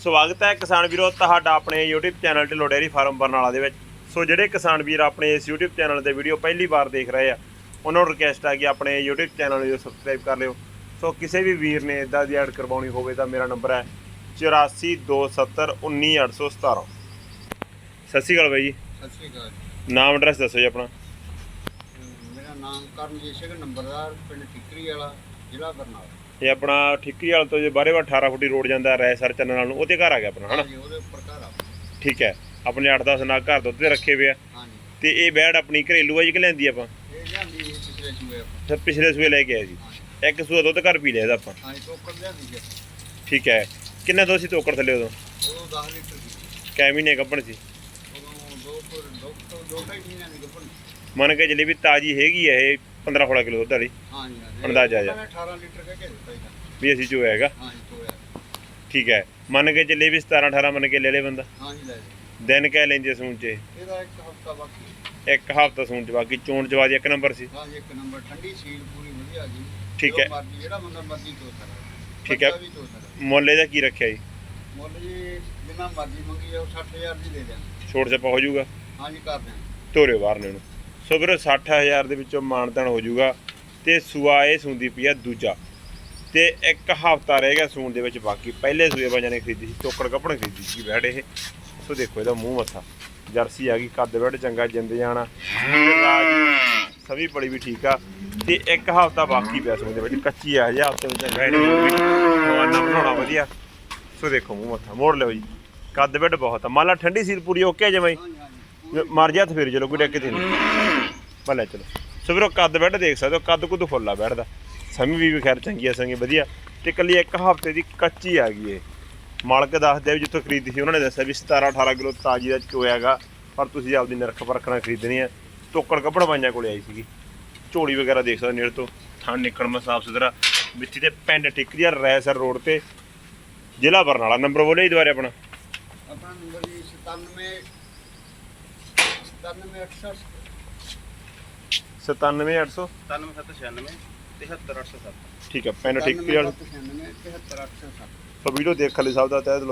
ਸਵਾਗਤ ਹੈ ਕਿਸਾਨ ਵੀਰੋ ਤੁਹਾਡਾ ਆਪਣੇ YouTube channel Dhillon dairy farm Barnala ਦੇ ਵਿੱਚ। ਸੋ ਜਿਹੜੇ ਕਿਸਾਨ ਵੀਰ ਆਪਣੇ ਇਸ YouTube ਚੈਨਲ ਤੇ ਵੀਡੀਓ ਪਹਿਲੀ ਵਾਰ ਦੇਖ ਰਹੇ ਆ ਉਹਨਾਂ ਨੂੰ ਰਿਕਵੈਸਟ ਹੈ ਕਿ ਆਪਣੇ YouTube ਚੈਨਲ ਨੂੰ ਸਬਸਕ੍ਰਾਈਬ ਕਰ ਲਿਓ। ਸੋ ਕਿਸੇ ਵੀ ਵੀਰ ਨੇ ਇਦਾਂ ਦੀ ਐਡ ਕਰਵਾਉਣੀ ਹੋਵੇ ਤਾਂ ਮੇਰਾ ਨੰਬਰ ਹੈ 8427191817 ਸਤਿ ਸ਼੍ਰੀ ਅਕਾਲ ਬਾਈ ਜੀ। ਸਤਿ ਸ਼੍ਰੀ ਅਕਾਲ ਨਾਮ ਐਡਰੈਸ ਦੱਸੋ ਜੀ ਆਪਣਾ। ਮੇਰਾ ਨਾਮ ਕਰਮਜੀਤ ਸਿੰਘ ਨੰਬਰਦਾਰ ਪਿੰਡ ਠਿਕਰੀ ਵਾਲਾ ਜ਼ਿਲ੍ਹਾ ਬਰਨਾਲਾ। ਇਹ ਆਪਣਾ ਠਿੱਕੀ ਵਾਲ ਤੋਂ ਜੇ ਬਾਰੇ 18 ਫੁੱਟੀ ਰੋਡ ਜਾਂਦਾ ਰੈ ਸਰ ਚੰਨ ਨਾਲ ਨੂੰ ਉਹਦੇ ਘਰ ਆ ਗਿਆ ਆਪਣਾ ਹਨਾ? ਹਾਂਜੀ ਉਹਦੇ ਉੱਪਰ ਘਰ ਆ ਠੀਕ ਹੈ ਆਪਣੇ 8-10 ਨਾਗ ਘਰ ਦੁੱਧ ਤੇ ਰੱਖੇ ਹੋਏ ਆ। ਹਾਂਜੀ। ਤੇ ਇਹ ਬੈੜ ਆਪਣੀ ਘਰੇਲੂ ਆ ਜੀ ਕਿ ਲੈਂਦੀ ਆਪਾਂ? ਇਹ ਜਾਂਦੀ ਪਿਛਲੇ ਚੂਏ ਆਪਾਂ। ਤੇ ਪਿਛਲੇ ਸੂਏ ਲੈ ਕੇ ਆਏ ਸੀ ਹਾਂਜੀ। ਇੱਕ ਸੂਆ ਦੁੱਧ ਘਰ ਪੀ ਲਿਆ ਇਹਦਾ ਆਪਾਂ। ਹਾਂਜੀ ਟੋਕਰ ਲਿਆਂਦੀ ਜੀ ਠੀਕ ਹੈ ਕਿੰਨਾ ਦੋ ਸੀ ਤੋਕੜ ਥੱਲੇ ਉਦੋਂ? ਉਦੋਂ 10 ਲੀਟਰ ਦੀ ਕੈ ਮਹੀਨੇ ਗੱਭਣ ਸੀ? ਉਦੋਂ ਦੋ ਤੋਂ ਦੋ ਤੋਂ ਦੋ ਢਾਈ ਮਹੀਨਿਆਂ ਦੀ ਗੱਭਣ ਮੰਨ ਕੇ ਚੱਲੇ ਵੀ ਤਾਜੀ ਹੈਗੀ ਆ ਇਹ। 15-16 ਕਿਲੋ ਦੁੱਧ ਵਾਲੀ ਹਾਂਜੀ ਹਾਂਜੀ। ਅੰਦਾਜ਼ਾ ਜਿਹਾ। ਨੇ 18 ਲੀਟਰ ਕਹਿ ਕੇ ਦਿੱਤਾ ਜੀ। ਵੀ ਅਸੀਂ ਚੋਇਆ ਹੈਗਾ। ਹਾਂਜੀ ਚੋਇਆ ਠੀਕ ਹੈ। ਮੰਨ ਕੇ ਚੱਲੇ ਵੀ 17-18 ਮੰਨ ਕੇ ਲੈ ਲੇ ਬੰਦਾ। ਹਾਂਜੀ ਲੈ ਜੀ ਦਿਨ ਕਹਿ ਲੈਂਦੇ ਸੂਣ ਚ। ਇਹ? ਇਹਦਾ ਇੱਕ ਹਫਤਾ ਬਾਕੀ। ਇੱਕ ਹਫ਼ਤਾ ਸੂਣ ਚ ਬਾਕੀ ਚੋਣ ਜਵਾਦੀ ਇੱਕ ਨੰਬਰ ਸੀ। ਹਾਂਜੀ ਇੱਕ ਨੰਬਰ। ਠੰਡੀ ਸੀਲ ਪੂਰੀ ਵਧੀਆ ਜੀ। ਠੀਕ ਹੈ। ਮਰਜ਼ੀ ਜਿਹੜਾ ਬੰਦਾ ਮਰਜ਼ੀ ਚੋ ਸਕਦਾ। ਠੀਕ ਹੈ। ਬੱਚਾ ਵੀ ਚੋ ਸਕਦਾ। ਮੁੱਲ ਇਹਦਾ ਕੀ ਰੱਖਿਆ ਜੀ? ਮੁੱਲ ਜੀ ਜਿੰਨਾ ਮਰਜ਼ੀ ਮੰਗੀ ਜਾਓ 60000 ਦੀ ਦੇ ਦਿਆਂਗੇ। ਛੋਟ ਛਪਾ ਹੋ ਜਾਊਗਾ। ਹਾਂਜੀ ਕਰ ਦਿਆਂਗੇ। ਤੋਰੇ ਬਾਹਰ ਨੇ ਸੋ ਵੀਰੋ 60000 ਦੇ ਵਿੱਚੋਂ ਮਾਨਤਨ ਹੋ ਜਾਊਗਾ ਤੇ ਸੂਆ ਇਹ ਸੂੰਦੀ ਪਈ ਆ ਦੂਜਾ। ਤੇ ਇੱਕ ਹਫ਼ਤਾ ਰਹਿ ਗਿਆ ਸੂਣ ਦੇ ਵਿੱਚ ਬਾਕੀ। ਪਹਿਲੇ ਸੂਏ ਬਾਜਾਂ ਨੇ ਖਰੀਦੀ ਸੀ ਟੋਕੜ ਕੱਪੜ ਖਰੀਦੀ ਸੀ ਬੈੜ ਇਹ। ਸੋ ਦੇਖੋ ਇਹਦਾ ਮੂੰਹ ਮੱਥਾ। ਜਰਸੀ ਆ ਗਈ ਕੱਦ ਬੈੜ ਚੰਗਾ ਜਿੰਦ ਜਾਣਾ। ਸਭੀ ਬੜੀ ਵੀ ਠੀਕ ਆ। ਤੇ ਇੱਕ ਹਫ਼ਤਾ ਬਾਕੀ ਪਿਆ ਸੂਣ ਦੇ ਵਿੱਚ ਕੱਚੀ ਆ ਹਜੇ ਹਫ਼ਤੇ ਵਿੱਚ। ਹੋਊਗੀ ਖਵਾਨਾ ਬਣਾਉਣਾ ਵਧੀਆ। ਸੋ ਦੇਖੋ ਮੂੰਹ ਮੱਥਾ। ਮੋੜ ਲਿਓ ਜੀ। ਕੱਦ ਬੈੜ ਬਹੁਤ ਆ। ਮੰਨ ਲਾ ਠੰਡੀ ਸੀਲ ਪੂਰੀ ਓਕੇ ਹਾਂਜੀ ਮਰ ਜਾ ਤੇ ਫਿਰ ਚਲੋ ਕੋਈ ਡੱਕੇ ਤੇ ਨਹੀਂ। ਭਲੇ ਚਲੋ। ਸੋ ਵੀਰੋ, ਕੱਦ ਬੈੱਡ ਦੇਖ ਸਕਦੇ ਹੋ, ਕੱਦ ਕੁੱਦ ਫੁੱਲਾ ਬੈੱਡ ਦਾ। ਸਮੀ ਵੀ ਵੀ ਖੈਰ ਚੰਗੀ ਆ ਸੰਗੀ ਵਧੀਆ। ਤੇ ਕੱਲੀ ਇੱਕ ਹਫ਼ਤੇ ਦੀ ਕੱਚੀ ਆ ਗਈ ਇਹ। ਮਾਲਕ ਦੱਸਦੇ ਵੀ ਜਿੱਥੋਂ ਖਰੀਦੀ ਸੀ, ਉਹਨਾਂ ਨੇ ਦੱਸਿਆ ਵੀ 17 18 ਕਿਲੋ ਤਾਜੀ ਦਾ ਚੋਇਆਗਾ ਪਰ ਤੁਸੀਂ ਆਪਦੀ ਨਰਖ ਪਰਖਣਾ ਖਰੀਦਣੀ ਆ। ਟੋਕੜ ਕੱਪੜ ਪਾਈਆਂ ਕੋਲੇ ਆਈ ਸੀਗੀ। ਝੋਲੀ ਵਗੈਰਾ ਦੇਖ ਸਕਦੇ ਨੇੜ ਤੋਂ ਥਾਂ ਨਿਕਲ ਮੈਂ ਸਾਫ਼ ਸੁਥਰਾ। ਮਿੱਟੀ ਦੇ ਪਿੰਡ ਟਿਕਰੀਆ ਰੈਸਰ ਰੋਡ ਤੇ। ਜ਼ਿਲ੍ਹਾ ਬਰਨਾਲਾ, ਨੰਬਰ ਬੋਲੇ ਜੀ ਆਪਣਾ। ਆਪਣਾ ਨੰਬਰ ਜੀ 97 97800 97800 9796 73807 ਠੀਕ ਹੈ ਪਿੰਡ ਟਿਕਰੀ ਵਾਲਾ 73807 ਸੋ ਵੀਡੀਓ ਦੇਖ ਲਈ ਸਭ ਦਾ ਤਹਿ ਦਿਲੋਂ